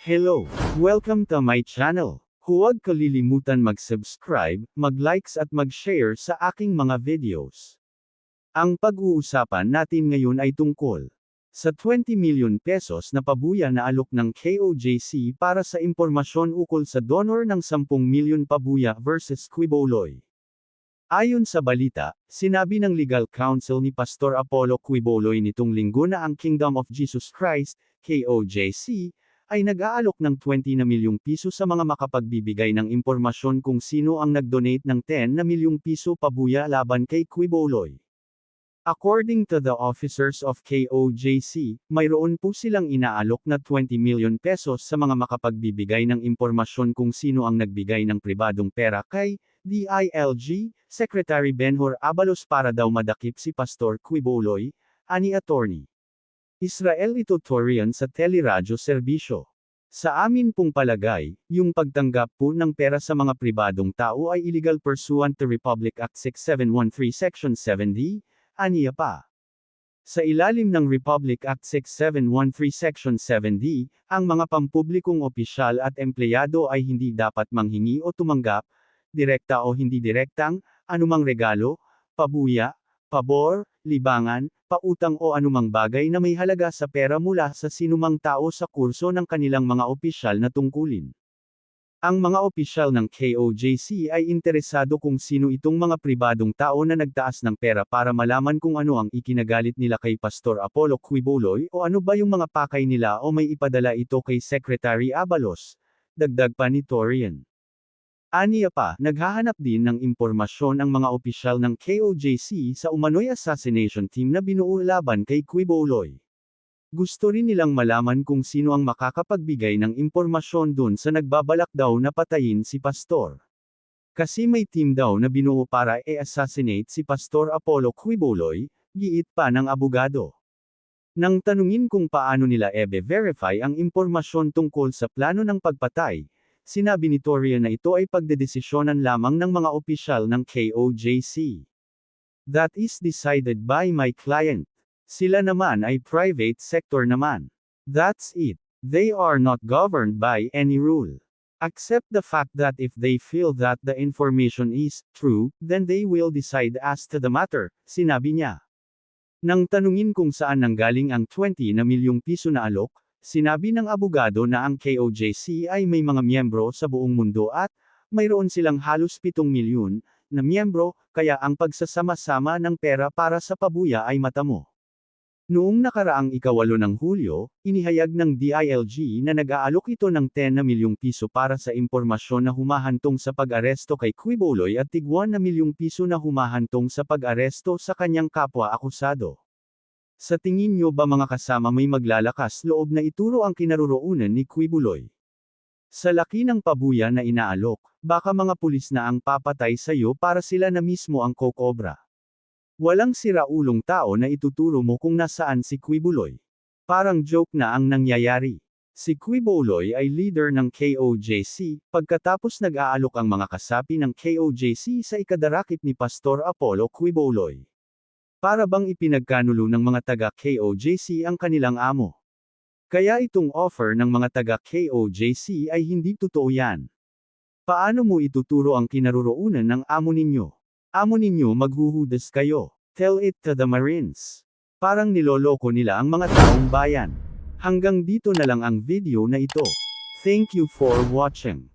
Hello! Welcome to my channel. Huwag kalilimutan mag-subscribe, mag-likes at mag-share sa aking mga videos. Ang pag-uusapan natin ngayon ay tungkol sa 20 milyon pesos na pabuya na alok ng KOJC para sa impormasyon ukol sa donor ng 10 milyon pabuya versus Quiboloy. Ayon sa balita, sinabi ng legal counsel ni Pastor Apollo Quiboloy nitong linggo na ang Kingdom of Jesus Christ, KOJC, ay nag-aalok ng 20 na milyong piso sa mga makapagbibigay ng impormasyon kung sino ang nag-donate ng 10 na milyong piso pabuya laban kay Quiboloy. According to the officers of KOJC, mayroon po silang inaalok na 20 million pesos sa mga makapagbibigay ng impormasyon kung sino ang nagbigay ng pribadong pera kay DILG, Secretary Benhur Abalos para daw madakip si Pastor Quiboloy, ani attorney. Israel Itutorian sa Teleradyo Serbisyo. Sa amin pong palagay, yung pagtanggap po ng pera sa mga pribadong tao ay illegal pursuant to Republic Act 6713 Section 7D, aniya pa. Sa ilalim ng Republic Act 6713 Section 7D, ang mga pampublikong opisyal at empleyado ay hindi dapat manghingi o tumanggap, direkta o hindi direktang, anumang regalo, pabuya, pabor, libangan, pautang o anumang bagay na may halaga sa pera mula sa sinumang tao sa kurso ng kanilang mga opisyal na tungkulin. Ang mga opisyal ng KOJC ay interesado kung sino itong mga pribadong tao na nagtaas ng pera para malaman kung ano ang ikinagalit nila kay Pastor Apollo Quiboloy o ano ba yung mga pakay nila o may ipadala ito kay Secretary Abalos. Dagdag pa ni Torian. Aniya pa, naghahanap din ng impormasyon ang mga opisyal ng KOJC sa umano'y assassination team na binuo laban kay Quiboloy. Gusto rin nilang malaman kung sino ang makakapagbigay ng impormasyon dun sa nagbabalak daw na patayin si Pastor. Kasi may team daw na binuo para e-assassinate si Pastor Apollo Quiboloy, giit pa ng abogado. Nang tanungin kung paano nila ebe-verify ang impormasyon tungkol sa plano ng pagpatay, sinabi ni Toria na ito ay pagdedesisyonan lamang ng mga opisyal ng KOJC. That is decided by my client. Sila naman ay private sector naman. That's it. They are not governed by any rule. Accept the fact that if they feel that the information is true, then they will decide as to the matter, sinabi niya. Nang tanungin kung saan nanggaling ang 20 na milyong piso na alok, sinabi ng abogado na ang KOJC ay may mga miyembro sa buong mundo at, mayroon silang halos 7 milyon, na miyembro, kaya ang pagsasama-sama ng pera para sa pabuya ay matamo. Noong nakaraang ikawalo ng Hulyo, inihayag ng DILG na nag-aalok ito ng 10 na milyong piso para sa impormasyon na humahantong sa pag-aresto kay Quiboloy at tigwan na milyong piso na humahantong sa pag-aresto sa kanyang kapwa-akusado. Sa tingin nyo ba mga kasama may maglalakas loob na ituro ang kinaroroonan ni Quiboloy? Sa laki ng pabuya na inaalok, baka mga pulis na ang papatay sa'yo para sila na mismo ang kokobra. Walang siraulong tao na ituturo mo kung nasaan si Quiboloy. Parang joke na ang nangyayari. Si Quiboloy ay leader ng KOJC, pagkatapos nag-aalok ang mga kasapi ng KOJC sa ikadarakip ni Pastor Apollo Quiboloy. Para bang ipinagkanulo ng mga taga-KOJC ang kanilang amo. Kaya itong offer ng mga taga-KOJC ay hindi totoo yan. Paano mo ituturo ang kinaroroonan ng amo ninyo? Amo ninyo maghuhudas kayo. Tell it to the Marines. Parang niloloko nila ang mga taong bayan. Hanggang dito na lang ang video na ito. Thank you for watching.